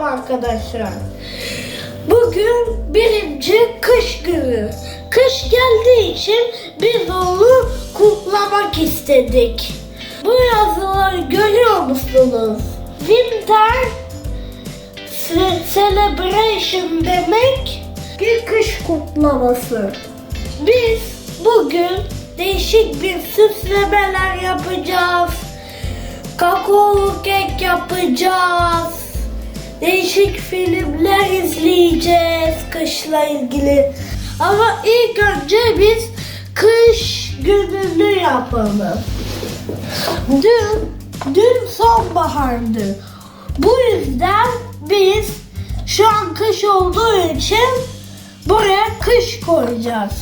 arkadaşlar. Bugün birinci kış günü. Kış geldiği için biz onu kutlamak istedik. Bu yazıları görüyor musunuz? Winter Ce- Celebration demek bir kış kutlaması. Biz bugün değişik bir süslemeler yapacağız. Kakaolu kek yapacağız. Değişik filmler izleyeceğiz kışla ilgili. Ama ilk önce biz kış gününü yapalım. Dün, dün sonbahardı. Bu yüzden biz şu an kış olduğu için buraya kış koyacağız.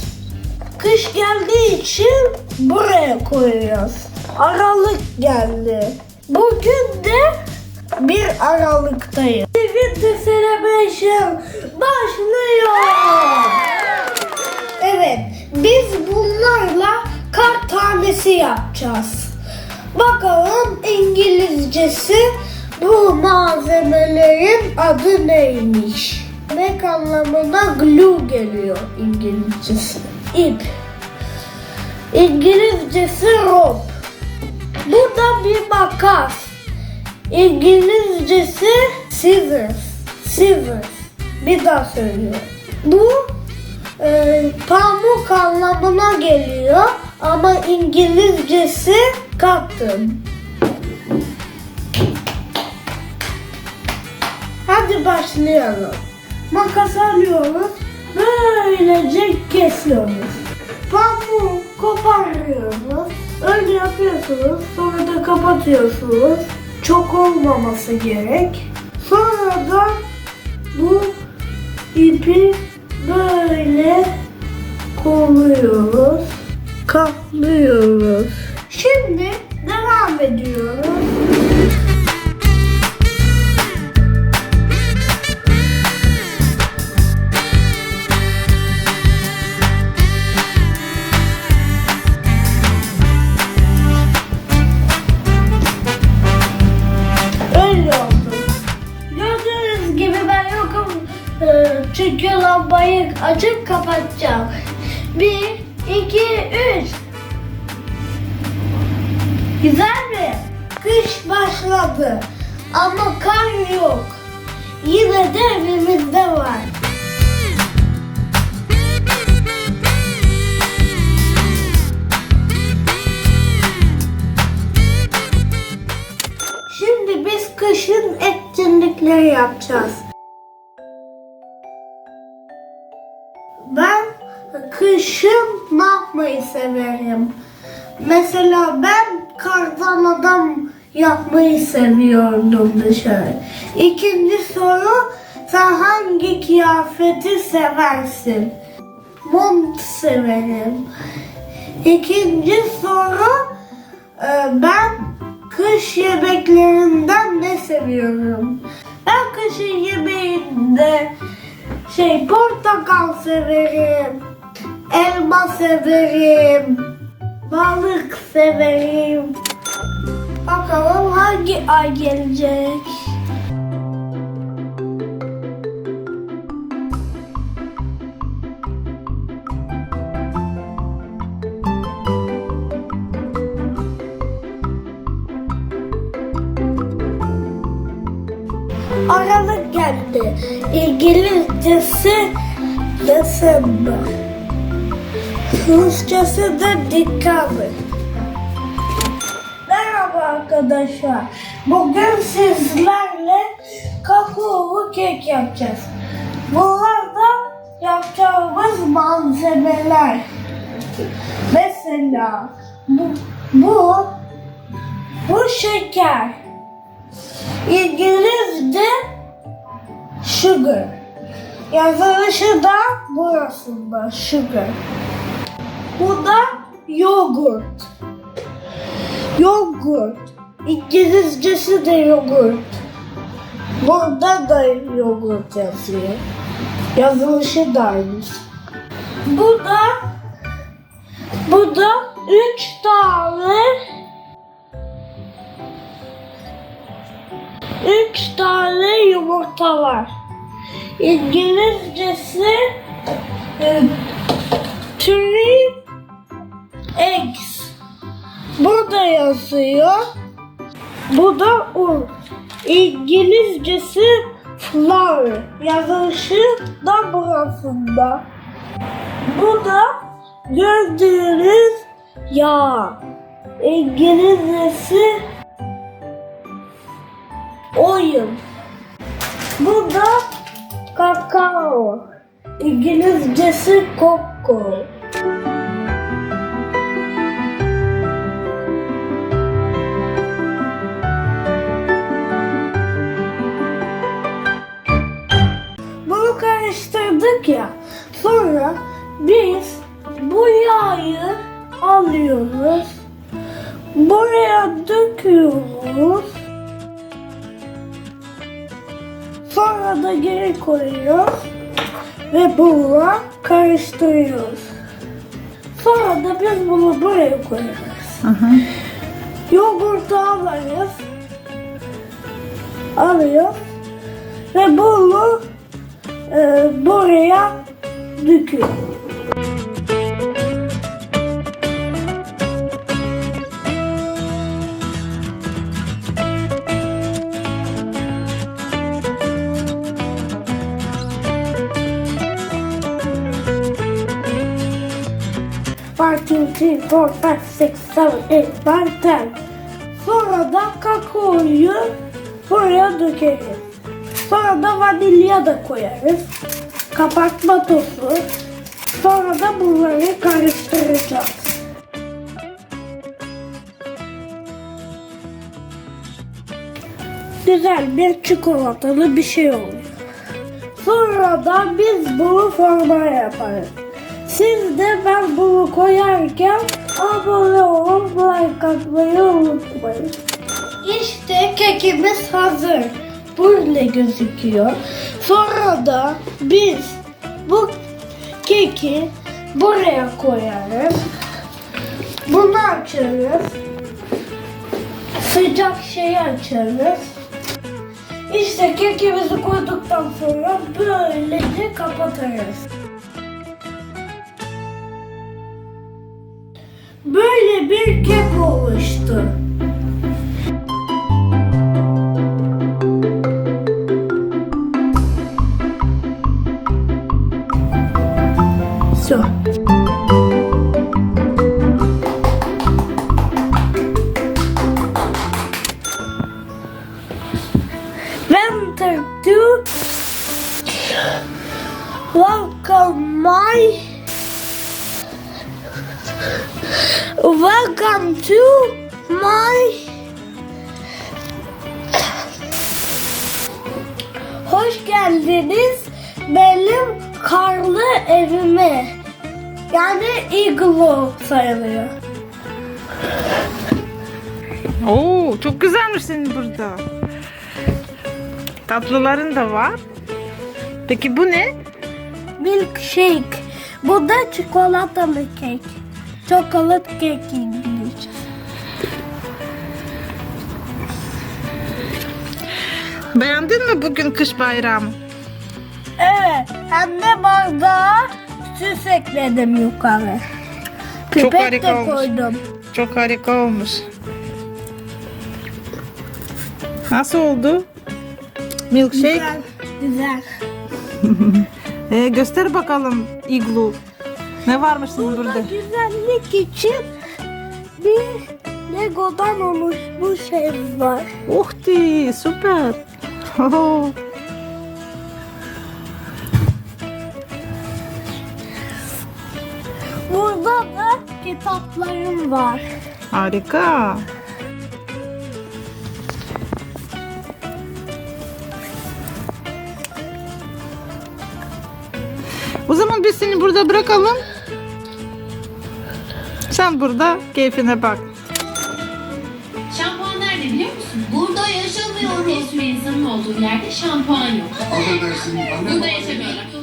Kış geldiği için buraya koyuyoruz. Aralık geldi. Bugün de bir Aralık'tayız. Winter Celebration başlıyor. Evet, biz bunlarla kar tanesi yapacağız. Bakalım İngilizcesi bu malzemelerin adı neymiş? Demek anlamına glue geliyor İngilizcesi. İp. İngilizcesi rope. Bu da bir makas. İngilizcesi scissors. Scissors. Bir daha söylüyorum. Bu e, pamuk anlamına geliyor ama İngilizcesi cotton. Hadi başlayalım. Makas alıyoruz. Böylece kesiyoruz. Pamuğu koparıyoruz. Önce yapıyorsunuz. Sonra da kapatıyorsunuz. Çok olmaması gerek. Sonra da bu ipi böyle kolluyoruz. Kaplıyoruz. Şimdi devam ediyoruz. Çünkü lambayı açıp kapatacağım. Bir, iki, üç. Güzel mi? Kış başladı. Ama kar yok. Yine de evimizde var. Şimdi biz kışın etkinlikleri yapacağız. Kışın ne yapmayı severim? Mesela ben kardan adam yapmayı seviyordum dışarı. İkinci soru sen hangi kıyafeti seversin? Mont severim. İkinci soru e, ben kış yemeklerinden ne seviyorum? Ben kışın yemeğinde şey portakal severim. Elma severim. Balık severim. Bakalım hangi ay gelecek? Aralık geldi. İngilizcesi December. Rusçası da December. Merhaba arkadaşlar. Bugün sizlerle kakaolu kek yapacağız. Bunlar da yapacağımız malzemeler. Mesela bu, bu, bu şeker. İngilizce sugar. Yazılışı da burasında sugar. Bu da yogurt. Yogurt. İngilizcesi de yogurt. Burada da yogurt yazıyor. Yazılışı da aynı. Bu da bu da üç tane üç tane yumurta var. İngilizcesi e, Yazıyor. Bu da un. İngilizcesi flour. Yazılışı da burasında. Bu da gördüğünüz yağ. İngilizcesi oyun. Bu da kakao. İngilizcesi cocoa. Karıştırdık ya. Sonra biz bu yağı alıyoruz. Buraya döküyoruz. Sonra da geri koyuyoruz. Ve bununla karıştırıyoruz. Sonra da biz bunu buraya koyuyoruz. Yoğurtu alırız. Alıyoruz. Ve bunu e, buraya döküyoruz. One, two, three, four, five, six, seven, eight, nine, ten. Sonra da kakaoyu buraya dökeriz. Sonra da vanilya da koyarız. Kapatma tozu. Sonra da bunları karıştıracağız. Güzel bir çikolatalı bir şey oluyor. Sonra da biz bunu forma yaparız. Siz de ben bunu koyarken abone olup like atmayı unutmayın. İşte kekimiz hazır. Böyle gözüküyor. Sonra da biz bu keki buraya koyarız. Bunu açarız. Sıcak şeyi açarız. İşte kekimizi koyduktan sonra böylece kapatırız. Böyle bir kek oluştu. Winter to welcome my welcome to my hoş geldiniz benim karlı evime yani igloo sayılıyor. Oo, çok güzelmiş senin burada. Tatlıların da var. Peki bu ne? Milkshake. Bu da çikolatalı kek. Cake İngilizce. Beğendin mi bugün kış bayramı? Evet. Hem de bardağa süs ekledim yukarı. Çok Pipet harika de olmuş. koydum. Çok harika olmuş. Nasıl oldu? Milkshake. Güzel. Güzel. Ee, göster bakalım iglu. Ne varmış senin Burada güzellik için bir Lego'dan oluşmuş ev var. Oh di, süper. Oh. Burada da kitaplarım var. Harika. O zaman biz seni burada bırakalım. Sen burada keyfine bak. Şampuan nerede biliyor musun? Burada yaşamıyor. Bir sürü insanın olduğu yerde şampuan yok. Affedersin Burada baba yaşamıyor.